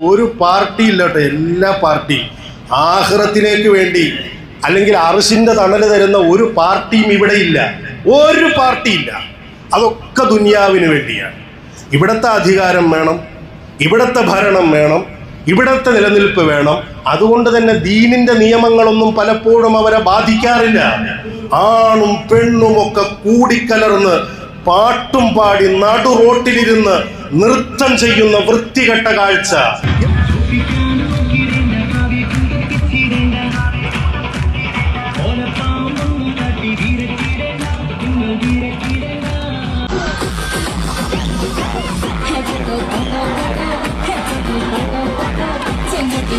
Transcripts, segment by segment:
ഒരു പാർട്ടി ഇല്ലട്ടെ എല്ലാ പാർട്ടിയും ആഹ്റത്തിലേക്ക് വേണ്ടി അല്ലെങ്കിൽ അറിശിന്റെ തണൽ തരുന്ന ഒരു പാർട്ടിയും ഇവിടെ ഇല്ല. ഒരു പാർട്ടി ഇല്ല. അതൊക്കെ ദുനിയാവിന് വേണ്ടിയാണ്. ഇവിടത്തെ അധികാരം വേണം ഇവിടത്തെ ഭരണം വേണം ഇവിടത്തെ നിലനിൽപ്പ് വേണം. അതുകൊണ്ട് തന്നെ ദീനിന്റെ നിയമങ്ങളൊന്നും പലപ്പോഴും അവരെ ബാധിക്കാറില്ല. ആണും പെണ്ണും ഒക്കെ കൂടിക്കലർന്ന് പാട്ടും പാടി നടു റോട്ടിലിരുന്ന് നൃത്തം ചെയ്യുന്ന വൃത്തികെട്ട കാഴ്ച. ചെങ്കട്ടി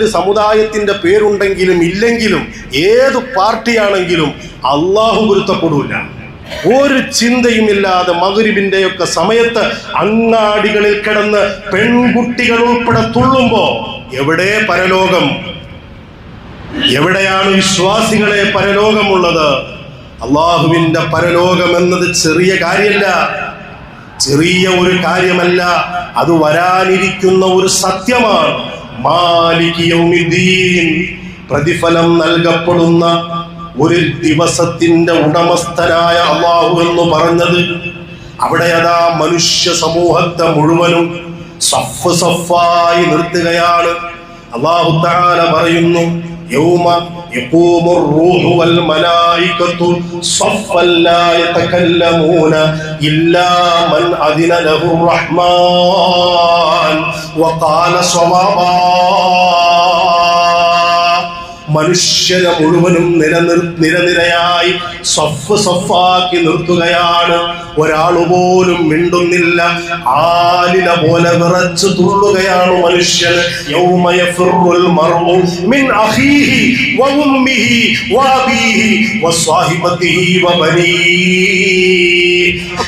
അതിൽ സമുദായത്തിന്റെ പേരുണ്ടെങ്കിലും ഇല്ലെങ്കിലും ഏത് പാർട്ടിയാണെങ്കിലും അള്ളാഹു പൊരുത്തപ്പെടൂല ഒരു ചിന്തയുമില്ലാതെ മകുരുവിന്റെയൊക്കെ സമയത്ത് അങ്ങാടികളിൽ കിടന്ന് പെൺകുട്ടികൾ ഉൾപ്പെടെ തുള്ളുമ്പോ എവിടെ പരലോകം? എവിടെയാണ് വിശ്വാസികളെ പരലോകമുള്ളത്? അള്ളാഹുവിന്റെ പരലോകം എന്നത് ചെറിയ കാര്യമല്ല ചെറിയ ഒരു കാര്യമല്ല. അത് വരാനിരിക്കുന്ന ഒരു സത്യമാണ്. പ്രതിഫലം നൽകപ്പെടുന്ന ഒരു ദിവസത്തിന്റെ ഉടമസ്ഥനായ അള്ളാഹു എന്ന് പറഞ്ഞത് അവിടെ അതാ മനുഷ്യ സമൂഹത്തെ മുഴുവനും സഫ് സഫായി നിർത്തുകയാണ്. അള്ളാഹു തആല പറയുന്നു യൗമ يقوم الروح والملائكة صفا لا يتكلمون إلا من أذن له الرحمن. وقال صوابا മനുഷ്യരെ മുഴുവനും നിലനിർ നിരനിരയായി സഫ് സഫാക്കി നിർത്തുകയാണ്. ഒരാൾ പോലും മിണ്ടുന്നില്ല. ആലില പോലെ വിറച്ചു തുള്ളുകയാണ് മനുഷ്യൻ.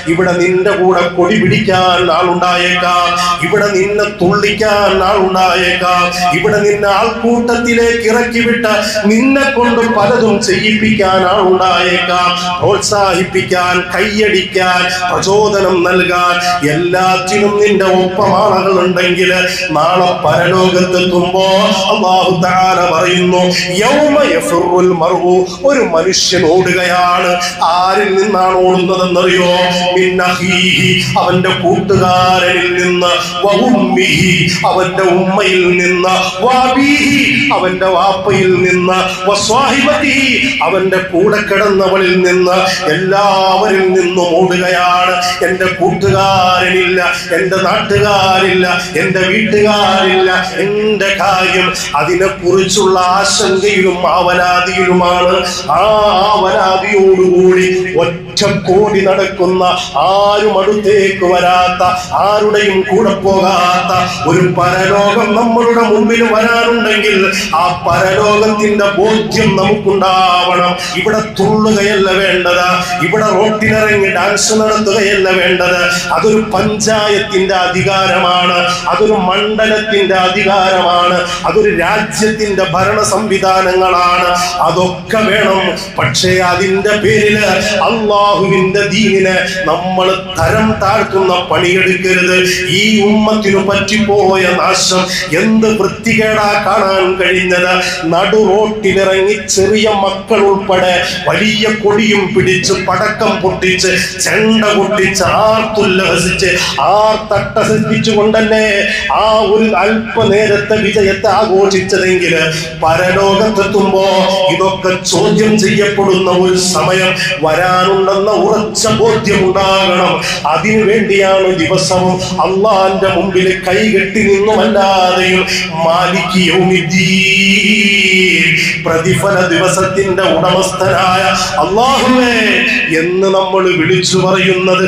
ഇവിടെ നിന്റെ കൂടെ കൊടി പിടിക്കാൻ ആളുണ്ടായേക്കാം ഇവിടെ നിന്നെ തുള്ളിക്കാൻ ആളുണ്ടായേക്കാം ഇവിടെ നിന്നെ ആൾക്കൂട്ടത്തിലേക്ക് ഇറക്കി വിട്ട് നിന്നെ കൊണ്ട് പലതും ചെയ്യിപ്പിക്കാൻ ആളുണ്ടായേക്കാം പ്രോത്സാഹിപ്പിക്കാൻ കൈയടിക്കാൻ പ്രചോദനം നൽകാൻ എല്ലാത്തിനും നിന്റെ ഒപ്പമാണകൾ ഉണ്ടെങ്കിൽ നാളെ പരലോകത്തെത്തുമ്പോ അള്ളാഹു താര പറയുന്നു യൗമ യഫുറുൽ ഒരു മനുഷ്യൻ ഓടുകയാണ്. ആരിൽ നിന്നാണ് ഓടുന്നതെന്നറിയോ? അവന്റെ കൂട്ടുകാരനിൽ നിന്ന്. അവന്റെ ഉമ്മയിൽ നിന്ന്. അവന്റെ വാപ്പയിൽ നിന്ന് അവന്റെ കൂടെ കിടന്നവളിൽ നിന്ന് എല്ലാവരിൽ നിന്നും ഓടുകയാണ്. എന്റെ കൂട്ടുകാരനില്ല എന്റെ നാട്ടുകാരില്ല എന്റെ വീട്ടുകാരില്ല. എന്റെ കാര്യം അതിനെ കുറിച്ചുള്ള ആശങ്കയിലും ആവലാതിയിലുമാണ്. ആ ആവലാതിയോടുകൂടി ഒറ്റ കൂടി നടക്കുന്ന ആരും അടുത്തേക്ക് വരാത്ത ആരുടെയും കൂടെ പോകാത്ത ഒരു പരലോകം നമ്മളുടെ മുമ്പിൽ വരാറുണ്ടെങ്കിൽ ആ പരലോകത്തിന്റെ ബോധ്യം നമുക്കുണ്ടാവണം. ഇവിടെ തുള്ളുകയല്ല വേണ്ടത്. ഇവിടെ റോട്ടിലിറങ്ങി ഡാൻസ് നടത്തുകയല്ല വേണ്ടത്. അതൊരു പഞ്ചായത്തിന്റെ അധികാരമാണ്. അതൊരു മണ്ഡലത്തിന്റെ അധികാരമാണ്. അതൊരു രാജ്യത്തിന്റെ ഭരണ സംവിധാനങ്ങളാണ്. അതൊക്കെ വേണം. പക്ഷേ അതിന്റെ പേരിൽ അള്ളാഹുവിന്റെ ദീനിനെ നമ്മൾ തരം താഴ്ത്തുന്ന പണിയെടുക്കരുത്. ഈ ഉമ്മത്തിനു പറ്റിപ്പോയ നാശം എന്ത് വൃത്തികേടാ കാണാൻ കഴിഞ്ഞത്? നടു റോട്ടിലിറങ്ങി ചെറിയ മക്കൾ ഉൾപ്പെടെ വലിയ കൊടിയും പിടിച്ച് പടക്കം പൊട്ടിച്ച് ചെണ്ട പൊട്ടിച്ച് ആർത്തുല്ലസിച്ച് ആർ തട്ടഹസിപ്പിച്ചുകൊണ്ടല്ലേ ആ ഒരു അല്പനേരത്തെ വിജയത്തെ ആഘോഷിച്ചതെങ്കിൽ പരലോകത്തെത്തുമ്പോ ഇതൊക്കെ ചോദ്യം ചെയ്യപ്പെടുന്ന ഒരു സമയം വരാനുണ്ടെന്ന ഉറച്ച ബോധ്യമുണ്ടാകണം. അതിനു വേണ്ടിയാണ് ദിവസവും അള്ളാന്റെ മുമ്പിൽ കൈകെട്ടി നിന്നുമല്ലാതെയും മാലിക് യൗമിദ്ദീൻ പ്രതിഫല ദിവസത്തിന്റെ ഉടമസ്ഥനായ അള്ളാഹുവേ എന്ന് നമ്മൾ വിളിച്ചു പറയുന്നത്